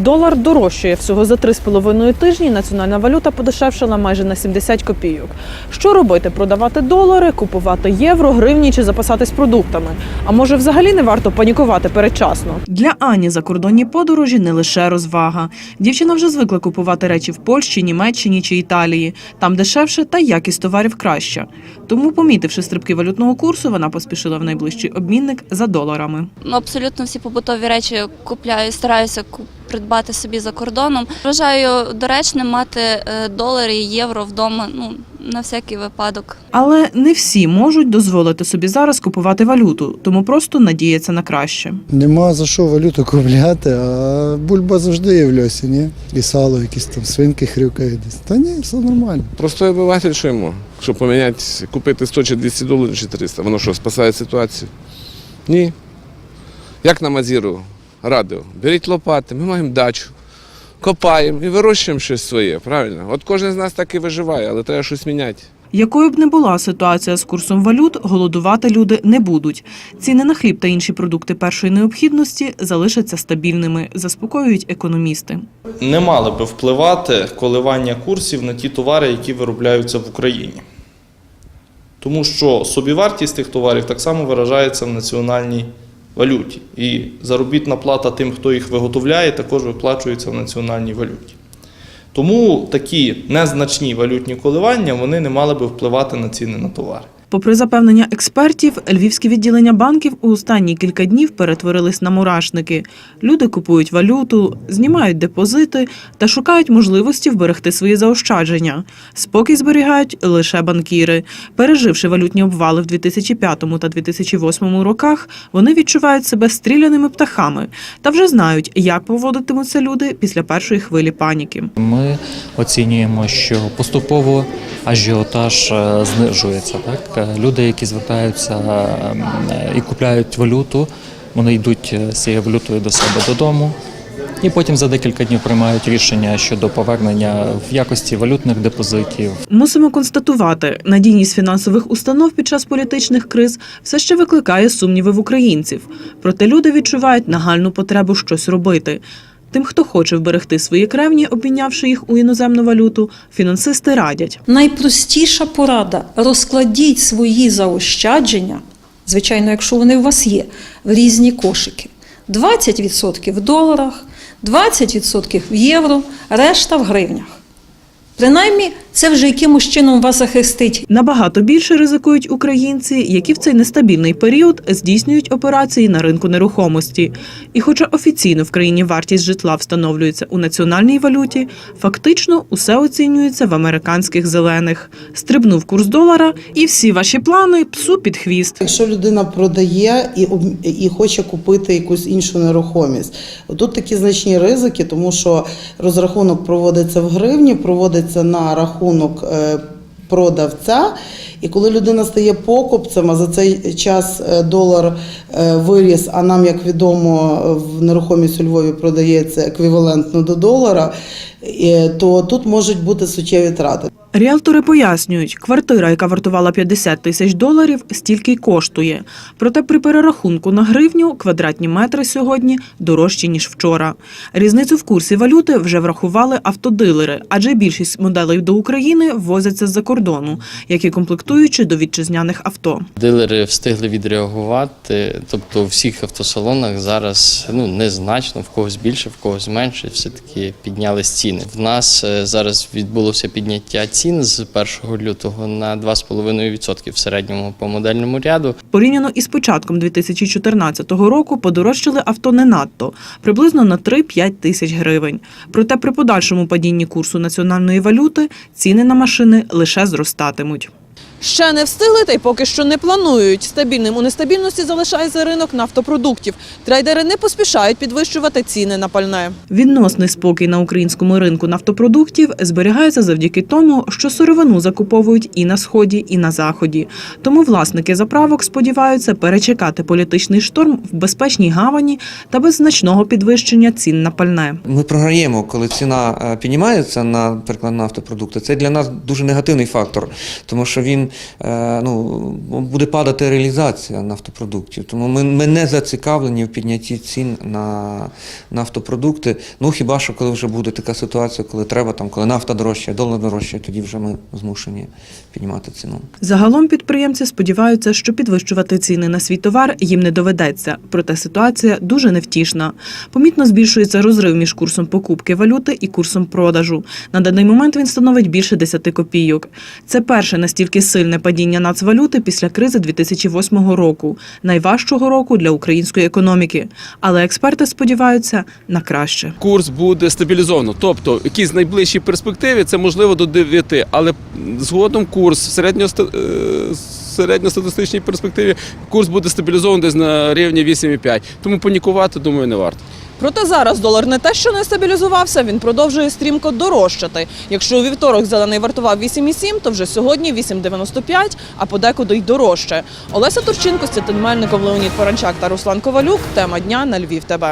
Долар дорожчає всього за 3,5 тижні. Національна валюта подешевшала майже на 70 копійок. Що робити? Продавати долари, купувати євро, гривні чи запасатись продуктами? А може, взагалі не варто панікувати передчасно? Для Ані закордонні подорожі не лише розвага. Дівчина вже звикла купувати речі в Польщі, Німеччині чи Італії. Там дешевше та якість товарів краща. Тому, помітивши стрибки валютного курсу, вона поспішила в найближчий обмінник за доларами. Ну, Абсолютно всі побутові речі купляю, стараюся ку- придбати собі за кордоном. Вважаю доречним мати е, долари і євро вдома, ну на всякий випадок. Але не всі можуть дозволити собі зараз купувати валюту, тому просто надіяться на краще. Нема за що валюту купляти, а бульба завжди є в льосі, ні? І сало, якісь там свинки хрюкають десь. Та ні, все нормально. Простой обиватель, що йому? Щоб поміняти, купити 100 чи 200 доларів чи 300. Воно що, спасає ситуацію? Ні. Як на Мазіру радив, беріть лопати, ми маємо дачу, копаємо і вирощуємо щось своє, правильно? От кожен з нас так і виживає, але треба щось міняти. Якою б не була ситуація з курсом валют, голодувати люди не будуть. Ціни на хліб та інші продукти першої необхідності залишаться стабільними, заспокоюють економісти. не мали би впливати коливання курсів на ті товари, які виробляються в Україні. Тому що собівартість тих товарів так само виражається в національній валюті. І заробітна плата тим, хто їх виготовляє, також виплачується в національній валюті. Тому такі незначні валютні коливання вони не мали би впливати на ціни на товари. Попри запевнення експертів, львівські відділення банків у останні кілька днів перетворились на мурашники. Люди купують валюту, знімають депозити та шукають можливості вберегти свої заощадження. Спокій зберігають лише банкіри. Переживши валютні обвали в 2005 та 2008 роках, вони відчувають себе стріляними птахами та вже знають, як поводитимуться люди після першої хвилі паніки. Ми оцінюємо, що поступово ажіотаж е, знижується. Так? Е, Люди, які звертаються ем, е, і купляють валюту, вони йдуть е, з цією валютою до себе додому. І потім за декілька днів приймають рішення щодо повернення в якості валютних депозитів, Мусимо констатувати, надійність фінансових установ під час політичних криз все ще викликає сумніви в українців. Проте люди відчувають нагальну потребу щось робити. Тим, хто хоче вберегти свої кревні, обмінявши їх у іноземну валюту, фінансисти радять. Найпростіша порада розкладіть свої заощадження, звичайно, якщо вони у вас є, в різні кошики. 20% в доларах, 20% в євро, решта в гривнях. Принаймні, це вже якимось чином вас захистить Набагато більше ризикують українці, які в цей нестабільний період здійснюють операції на ринку нерухомості. І хоча офіційно в країні вартість житла встановлюється у національній валюті, фактично усе оцінюється в американських зелених. Стрибнув курс долара, і всі ваші плани псу під хвіст. Якщо людина продає і, об- і хоче купити якусь іншу нерухомість, тут такі значні ризики, тому що розрахунок проводиться в гривні, проводиться на рахунок е, продавця. І коли людина стає покупцем, а за цей час е, долар е, виріс, а нам, як відомо, в нерухомість у Львові продається еквівалентно до долара, то тут можуть бути суттєві трати. Ріалтори пояснюють, квартира, яка вартувала 50 тисяч доларів, стільки й коштує. Проте при перерахунку на гривню квадратні метри сьогодні дорожчі ніж вчора. Різницю в курсі валюти вже врахували автодилери, адже більшість моделей до України ввозяться з-за кордону, як і комплектуючі до вітчизняних авто. Дилери встигли відреагувати. Тобто у всіх автосалонах зараз ну незначно, в когось більше, в когось менше, все-таки піднялись ціни. В нас е, зараз відбулося підняття цін з 1 лютого на 2,5% в середньому по модельному ряду. Порівняно із початком 2014 року подорожчали авто не надто приблизно на 3-5 тисяч гривень. Проте при подальшому падінні курсу національної валюти ціни на машини лише зростатимуть. Ще не встигли та й поки що не планують. Стабільним у нестабільності залишається ринок нафтопродуктів. Трейдери не поспішають підвищувати ціни на пальне. Відносний спокій на українському ринку нафтопродуктів зберігається завдяки тому, що сировину закуповують і на сході, і на заході. Тому власники заправок сподіваються перечекати політичний шторм в безпечній гавані та без значного підвищення цін на пальне. Ми програємо, коли ціна е, піднімається, наприклад, на автопродукти. Це для нас дуже негативний фактор, тому що він е, ну, буде падати реалізація нафтопродуктів. Тому ми, ми не зацікавлені в піднятті цін на нафтопродукти. Ну хіба що коли вже буде така ситуація, коли треба, там, коли нафта дорожчає, долар дорожчає, тоді вже ми змушені піднімати ціну. Загалом підприємці сподіваються, що підвищувати ціни на свій товар їм не доведеться. Проте ситуація дуже невтішна. Помітно збільшується розрив між курсом покупки валюти і курсом продажу. На даний момент він становить більше 10 копійок. Це перше настільки сильне падіння нацвалюти після кризи 2008 року, найважчого року для української економіки. Але експерти сподіваються на краще. курс буде стабілізовано. Тобто, в якійсь найближчій перспективі це можливо до 9, але згодом курс в е, середньостатистичній перспективі курс буде стабілізований десь на рівні 8,5. Тому панікувати, думаю, не варто. Проте зараз долар не те, що не стабілізувався, він продовжує стрімко дорожчати. Якщо у вівторок зелений вартував 8,7, то вже сьогодні 8,95, а подекуди й дорожче. Олеся Турчинко, Стятин Мельников, Леонід Поранчак та Руслан Ковалюк. Тема дня на Львів. ТБ.